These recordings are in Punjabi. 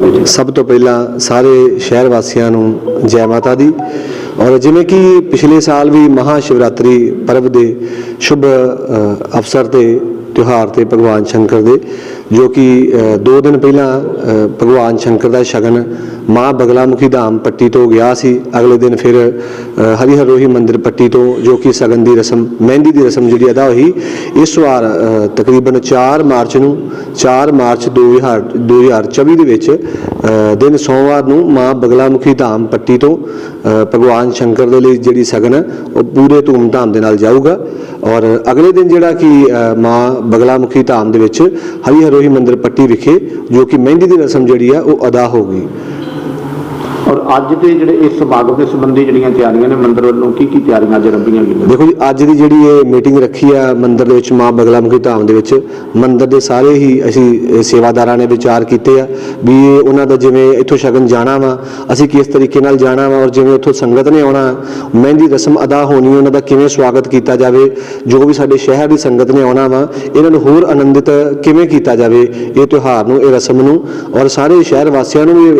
ਸਭ ਤੋਂ ਪਹਿਲਾਂ ਸਾਰੇ ਸ਼ਹਿਰ ਵਾਸੀਆਂ ਨੂੰ ਜੈ ਮਾਤਾ ਦੀ। ਔਰ ਜਿਵੇਂ ਕਿ ਪਿਛਲੇ ਸਾਲ ਵੀ ਮਹਾ ਸ਼ਿਵਰਾਤਰੀ ਪਰਵ ਦੇ ਸ਼ੁਭ ਅਵਸਰ ਤੇ, ਤਿਉਹਾਰ ਤੇ ਭਗਵਾਨ ਸ਼ੰਕਰ ਦੇ, ਜੋ ਕਿ 2 ਦਿਨ ਪਹਿਲਾਂ ਭਗਵਾਨ ਸ਼ੰਕਰ ਦਾ ਸ਼ਗਨ ਮਾਂ ਬਗਲਾਮੁਖੀ ਧਾਮ ਪੱਟੀ ਤੋਂ ਗਿਆ ਸੀ। ਅਗਲੇ ਦਿਨ ਫਿਰ ਹਰੀ ਹਰੋਹੀ ਰੋਹੀ ਮੰਦਿਰ ਪੱਟੀ ਤੋਂ ਜੋ ਕਿ ਸ਼ਗਨ ਦੀ ਰਸਮ ਮਹਿੰਦੀ ਦੀ ਰਸਮ ਜਿਹੜੀ ਅਦਾ ਹੋਈ ਇਸ ਵਾਰ ਤਕਰੀਬਨ 4 ਮਾਰਚ ਨੂੰ 4 ਮਾਰਚ 2000 2024 ਦੇ ਵਿੱਚ ਦਿਨ ਸੋਮਵਾਰ ਨੂੰ ਮਾਂ ਬਗਲਾਮੁਖੀ ਧਾਮ ਪੱਟੀ ਤੋਂ ਭਗਵਾਨ ਸ਼ੰਕਰ ਦੇ ਲਈ ਜਿਹੜੀ ਸ਼ਗਨ ਹੈ, ਉਹ ਪੂਰੇ ਧੂਮਧਾਮ ਦੇ ਨਾਲ ਜਾਊਗਾ। ਔਰ ਅਗਲੇ ਦਿਨ ਜਿਹੜਾ ਕਿ ਅ, ਮਾਂ ਬਗਲਾਮੁਖੀ ਧਾਮ ਦੇ ਵਿੱਚ ਹਰੀ ਹਰੋਹੀ ਮੰਦਿਰ ਪੱਟੀ ਵਿਖੇ ਜੋ ਕਿ ਮਹਿੰਦੀ ਦੀ ਰਸਮ ਜਿਹੜੀ ਆ ਉਹ ਅਦਾ ਹੋਗੀ ਔਰ ਅੱਜ ਦੇ ਜਿਹੜੇ ਇਸ ਸਮਾਗਮ ਦੇ ਸੰਬੰਧੀ ਜਿਹੜੀਆਂ ਤਿਆਰੀਆਂ ਨੇ ਮੰਦਰ ਵੱਲੋਂ ਕੀ ਕੀ ਤਿਆਰੀਆਂ ਅੱਜ ਰੰਭੀਆਂ ਗਈਆਂ ਦੇਖੋ ਜੀ, ਅੱਜ ਦੀ ਜਿਹੜੀ ਇਹ ਮੀਟਿੰਗ ਰੱਖੀ ਆ ਮੰਦਰ ਦੇ ਵਿੱਚ ਮਾਂ ਬਗਲਾਮੁਖੀ ਧਾਮ ਦੇ ਵਿੱਚ, ਮੰਦਰ ਦੇ ਸਾਰੇ ਹੀ ਅਸੀਂ ਸੇਵਾਦਾਰਾਂ ਨੇ ਵਿਚਾਰ ਕੀਤੇ ਆ ਵੀ ਉਹਨਾਂ ਦਾ ਜਿਵੇਂ ਇੱਥੋਂ ਸ਼ਗਨ ਜਾਣਾ ਵਾ, ਅਸੀਂ ਕਿਸ ਤਰੀਕੇ ਨਾਲ ਜਾਣਾ ਵਾ ਔਰ ਜਿਵੇਂ ਉੱਥੋਂ ਸੰਗਤ ਨੇ ਆਉਣਾ, ਮਹਿੰਦੀ ਰਸਮ ਅਦਾ ਹੋਣੀ, ਉਹਨਾਂ ਦਾ ਕਿਵੇਂ ਸਵਾਗਤ ਕੀਤਾ ਜਾਵੇ, ਜੋ ਵੀ ਸਾਡੇ ਸ਼ਹਿਰ ਦੀ ਸੰਗਤ ਨੇ ਆਉਣਾ ਵਾ, ਇਹਨਾਂ ਨੂੰ ਹੋਰ ਆਨੰਦਿਤ ਕਿਵੇਂ ਕੀਤਾ ਜਾਵੇ, ਇਹ ਤਿਉਹਾਰ ਨੂੰ, ਇਹ ਰਸਮ ਨੂੰ ਔਰ ਸਾਰੇ ਸ਼ਹਿਰ ਵਾਸੀਆਂ ਨੂੰ ਵੀ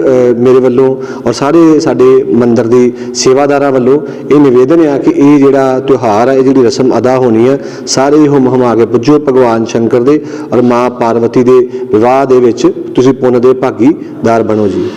ਮੇਰੇ ਵੱਲੋਂ ਔਰ ਸਾਰੇ ਸਾਡੇ ਮੰਦਿਰ ਦੀ ਸੇਵਾਦਾਰਾਂ ਵੱਲੋਂ ਇਹ ਨਿਵੇਦਨ ਆ ਕਿ ਇਹ ਜਿਹੜਾ ਤਿਉਹਾਰ ਆ, ਇਹ ਜਿਹੜੀ ਰਸਮ ਅਦਾ ਹੋਣੀ ਹੈ ਸਾਰੇ ਹੀ ਹੁਮ ਹੁਮਾ ਕੇ ਪੁੱਜੋ ਭਗਵਾਨ ਸ਼ੰਕਰ ਦੇ ਔਰ ਮਾਂ ਪਾਰਵਤੀ ਦੇ ਵਿਵਾਹ ਦੇ ਵਿੱਚ ਤੁਸੀਂ ਪੁੰਨ ਦੇ ਭਾਗੀਦਾਰ ਬਣੋ ਜੀ।